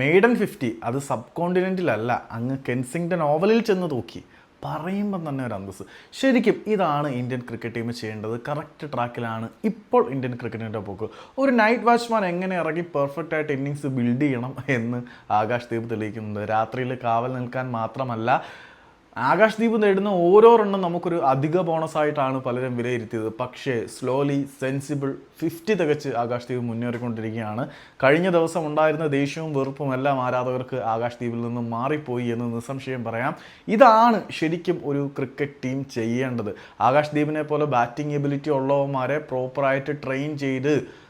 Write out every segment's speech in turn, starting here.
Maiden fifty അത് sub കോണ്ടിനെന്റിലല്ല അങ്ങ് കെൻസിങ്ടൺ ഓവലിൽ ചെന്ന് തൂക്കി. പറയുമ്പം തന്നെ ഒരു അന്തസ് ശരിക്കും ഇതാണ് ഇന്ത്യൻ ക്രിക്കറ്റ് ടീം ചെയ്യേണ്ടത്. കറക്റ്റ് ട്രാക്കിലാണ് ഇപ്പോൾ ഇന്ത്യൻ ക്രിക്കറ്റിന്റെ പോക്ക്. ഒരു നൈറ്റ് വാച്ച്മാൻ എങ്ങനെ ഇറങ്ങി പെർഫെക്റ്റ് ആയിട്ട് ഇന്നിങ്സ് ബിൽഡ് ചെയ്യണം എന്ന് ആകാശ് ദീപ് തെളിയിക്കുന്നുണ്ട്. രാത്രിയിൽ കാവൽ നിൽക്കാൻ മാത്രമല്ല ആകാശ് ദീപ് നേടുന്ന ഓരോ റണ്ണും നമുക്കൊരു അധിക ബോണസ് ആയിട്ടാണ് പലരും വിലയിരുത്തിയത്. പക്ഷേ സ്ലോലി സെൻസിബിൾ ഫിഫ്റ്റി തികച്ച് ആകാശ് ദീപ് മുന്നേറിക്കൊണ്ടിരിക്കുകയാണ്. കഴിഞ്ഞ ദിവസം ഉണ്ടായിരുന്ന ദേഷ്യവും വെറുപ്പും എല്ലാം ആരാധകർക്ക് ആകാശ് ദീപിൽ നിന്നും മാറിപ്പോയി എന്ന് നിസ്സംശയം പറയാം. ഇതാണ് ശരിക്കും ഒരു ക്രിക്കറ്റ് ടീം ചെയ്യേണ്ടത്. ആകാശ് ദീപിനെ പോലെ ബാറ്റിംഗ് എബിലിറ്റി ഉള്ളവന്മാരെ പ്രോപ്പറായിട്ട് ട്രെയിൻ ചെയ്ത്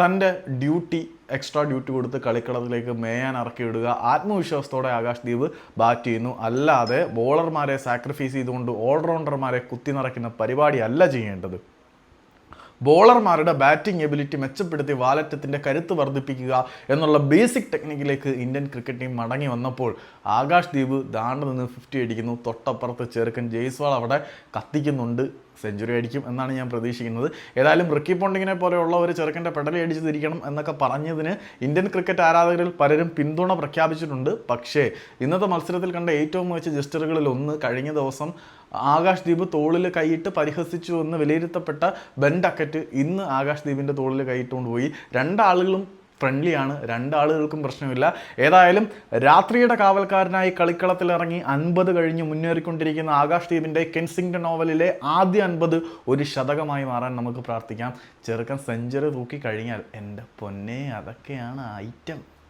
തന്റെ ഡ്യൂട്ടി എക്സ്ട്രാ ഡ്യൂട്ടി കൊടുത്ത് കളിക്കളത്തിലേക്ക് മേയാൻ ഇറക്കി വിടുക. ആത്മവിശ്വാസത്തോടെ ആകാശ് ദീപ് ബാറ്റ് ചെയ്യുന്നു. അല്ലാതെ ബോളർമാരെ സാക്രിഫൈസ് ചെയ്തുകൊണ്ട് ഓൾറൗണ്ടർമാരെ കുത്തി നിറയ്ക്കുന്ന പരിപാടിയല്ല ചെയ്യേണ്ടത്. ബോളർമാരുടെ ബാറ്റിംഗ് എബിലിറ്റി മെച്ചപ്പെടുത്തി വാലറ്റത്തിന്റെ കരുത്ത് വർദ്ധിപ്പിക്കുക എന്നുള്ള ബേസിക് ടെക്നിക്കിലേക്ക് ഇന്ത്യൻ ക്രിക്കറ്റ് ടീം മടങ്ങി വന്നപ്പോൾ ആകാശ് ദീപ് ദാണ്ട് നിന്ന് ഫിഫ്റ്റി അടിക്കുന്നു. തൊട്ടപ്പുറത്ത് ചെറുക്കൻ ജയ്സ്വാൾ അവിടെ കത്തിക്കുന്നുണ്ട്. സെഞ്ചുറി അടിക്കും എന്നാണ് ഞാൻ പ്രതീക്ഷിക്കുന്നത്. ഏതായാലും റിക്കി പോണ്ടിങ്ങിനെ പോലെയുള്ള ഒരു ചെറുക്കന്റെ പെടലി അടിച്ചു തിരിക്കണം എന്നൊക്കെ പറഞ്ഞതിന് ഇന്ത്യൻ ക്രിക്കറ്റ് ആരാധകരിൽ പലരും പിന്തുണ പ്രഖ്യാപിച്ചിട്ടുണ്ട്. പക്ഷേ ഇന്നത്തെ മത്സരത്തിൽ കണ്ട ഏറ്റവും മികച്ച ജസ്റ്ററുകളിൽ ഒന്ന് കഴിഞ്ഞ ദിവസം ആകാശ് ദീപ് തോളിൽ കൈയിട്ട് പരിഹസിച്ചു എന്ന് വിലയിരുത്തപ്പെട്ട ബെൻ ഡക്കറ്റ് ഇന്ന് ആകാശ് ദീപിന്റെ തോളിൽ കൈയിട്ടുകൊണ്ട് പോയി. രണ്ടാളുകളും ഫ്രണ്ട്ലിയാണ്. രണ്ടാളുകൾക്കും പ്രശ്നമില്ല. ഏതായാലും രാത്രിയുടെ കാവൽക്കാരനായി കളിക്കളത്തിലിറങ്ങി അൻപത് കഴിഞ്ഞ് മുന്നേറിക്കൊണ്ടിരിക്കുന്ന ആകാശ് ദീപിന്റെ കെൻസിംഗ്ടൺ നോവലിലെ ആദ്യ അൻപത് ഒരു ശതകമായി മാറാൻ നമുക്ക് പ്രാർത്ഥിക്കാം. ചെറുക്കൻ സെഞ്ചുറി തൂക്കി കഴിഞ്ഞാൽ എന്റെ പൊന്നേ അതൊക്കെയാണ് ഐറ്റം.